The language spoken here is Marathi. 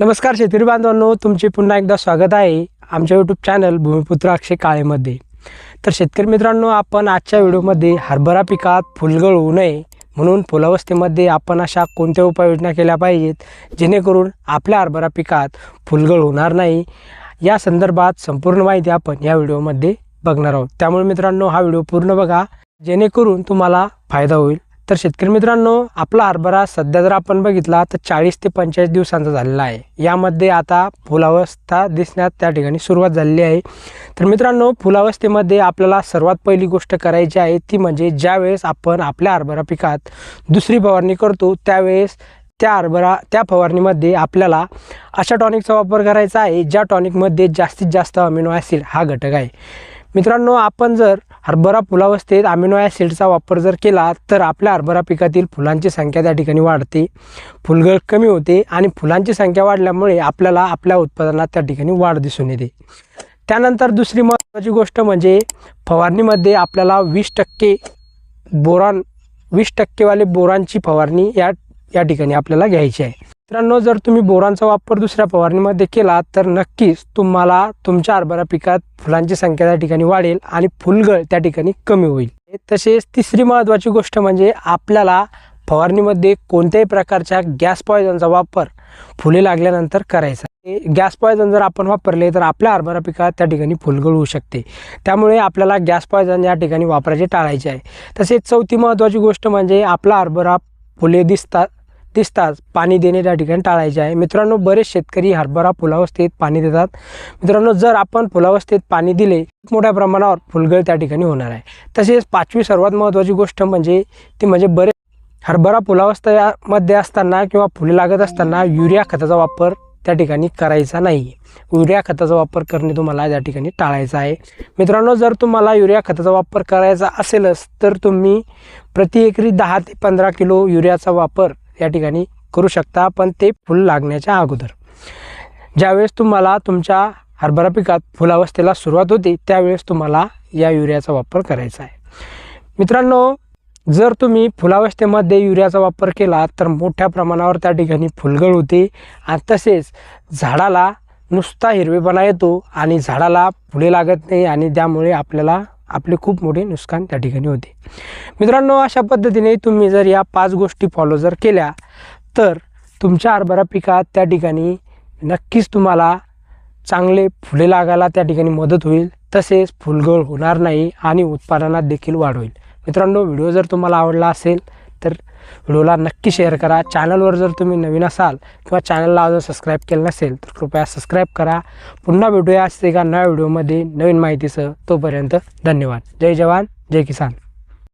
नमस्कार शेतकरी बांधवांनो तुमचे पुन्हा एकदा स्वागत आहे आमच्या यूट्यूब चॅनल भूमिपुत्र अक्षय काळेमध्ये. तर शेतकरी मित्रांनो आपण आजच्या व्हिडिओमध्ये हरभरा पिकात फुलगळ होऊ नये म्हणून फुलावस्थेमध्ये आपण अशा कोणत्या उपाययोजना केल्या पाहिजेत जेणेकरून आपल्या हरभरा पिकात फुलगळ होणार नाही? या संदर्भात संपूर्ण माहिती आपण या व्हिडिओमध्ये बघणार आहोत. त्यामुळे मित्रांनो हा व्हिडिओ पूर्ण बघा जेणेकरून तुम्हाला फायदा होईल. तर शेतकरी मित्रांनो आपला हरभरा सध्या जर आपण बघितला तर चाळीस ते पंचेचाळीस दिवसांचा झालेला आहे. यामध्ये आता फुलावस्था दिसण्यात त्या ठिकाणी सुरुवात झालेली आहे. तर मित्रांनो फुलावस्थेमध्ये आपल्याला सर्वात पहिली गोष्ट करायची आहे ती म्हणजे ज्यावेळेस आपण आपल्या हरभरा पिकात दुसरी फवारणी करतो त्यावेळेस त्या हरभरा त्या फवारणीमध्ये आपल्याला अशा टॉनिकचा वापर करायचा आहे ज्या टॉनिकमध्ये जास्तीत जास्त अमिनो ॲसिड हा घटक आहे. मित्रांनो आपण जर हरभरा फुलावस्थेत अमिनो ॲसिडचा वापर जर केला तर आपल्या हरभरा पिकातील फुलांची संख्या त्या ठिकाणी वाढते. फुलगळ कमी होते आणि फुलांची संख्या वाढल्यामुळे आपल्याला आपल्या उत्पादनात त्या ठिकाणी वाढ दिसून येते. त्यानंतर दुसरी महत्त्वाची गोष्ट म्हणजे फवारणीमध्ये आपल्याला वीस टक्के बोरान वीस टक्केवाले बोरांची फवारणी या या ठिकाणी आपल्याला घ्यायची आहे. मित्रांनो जर तुम्ही बोरांचा वापर दुसऱ्या फवारणीमध्ये केला तर नक्कीच तुम्हाला तुमच्या हरभरा पिकात फुलांची संख्या त्या ठिकाणी वाढेल आणि फुलगळ त्या ठिकाणी कमी होईल. तसेच तिसरी महत्त्वाची गोष्ट म्हणजे आपल्याला फवारणीमध्ये कोणत्याही प्रकारच्या गॅस पॉयझनचा वापर फुले लागल्यानंतर करायचा गॅस पॉयझन जर आपण वापरले तर आपल्या हरभरा पिकात त्या ठिकाणी फुलगळ होऊ शकते. त्यामुळे आपल्याला गॅस पॉयझन या ठिकाणी वापरायचे टाळायचे आहे. तसेच चौथी महत्त्वाची गोष्ट म्हणजे आपला हरभरा फुले दिसतात दिसताच पाणी देणे त्या ठिकाणी टाळायचे आहे. मित्रांनो बरेच शेतकरी हरभरा फुलावस्थेत पाणी देतात. मित्रांनो जर आपण फुलावस्थेत पाणी दिले मोठ्या प्रमाणावर फुलगळ त्या ठिकाणी होणार आहे. तसेच पाचवी सर्वात महत्त्वाची गोष्ट म्हणजे ती म्हणजे बरेच हरभरा फुलावस्थेमध्ये असताना किंवा फुले लागत असताना युरिया खताचा वापर त्या ठिकाणी करायचा नाही. युरिया खताचा वापर करणे तुम्हाला त्या ठिकाणी टाळायचा आहे. मित्रांनो जर तुम्हाला युरिया खताचा वापर करायचा असेलच तर तुम्ही प्रति एकरी दहा ते पंधरा किलो युरियाचा वापर या ठिकाणी करू शकता पण ते फुल लागण्याच्या अगोदर. ज्यावेळेस तुम्हाला तुमच्या हरभरा पिकात फुलावस्थेला सुरुवात होते त्यावेळेस तुम्हाला या युरियाचा वापर करायचा आहे. मित्रांनो जर तुम्ही फुलावस्थेमध्ये युरियाचा वापर केला तर मोठ्या प्रमाणावर त्या ठिकाणी फुलगळ होते आणि तसेच झाडाला नुसता हिरवेपणा येतो आणि झाडाला फुले लागत नाही आणि त्यामुळे आपल्याला आपले खूप मोठे नुकसान त्या ठिकाणी होते. मित्रांनो अशा पद्धतीने तुम्ही जर या पाच गोष्टी फॉलो जर केल्या तर तुमच्या हरभरा पिकात त्या ठिकाणी नक्कीच तुम्हाला चांगले फुले लागायला त्या ठिकाणी मदत होईल. तसेच फुलगळ होणार नाही आणि उत्पादनात देखील वाढ होईल. मित्रांनो व्हिडिओ जर तुम्हाला आवडला असेल तर व्हिडिओला नक्की शेअर करा. चॅनलवर जर तुम्ही नवीन असाल किंवा चॅनलला अजून सबस्क्राईब केलं नसेल तर कृपया सबस्क्राईब करा. पुन्हा भेटूया असते एका नव्या व्हिडिओमध्ये नवीन माहितीसह. तोपर्यंत धन्यवाद. जय जवान जय किसान.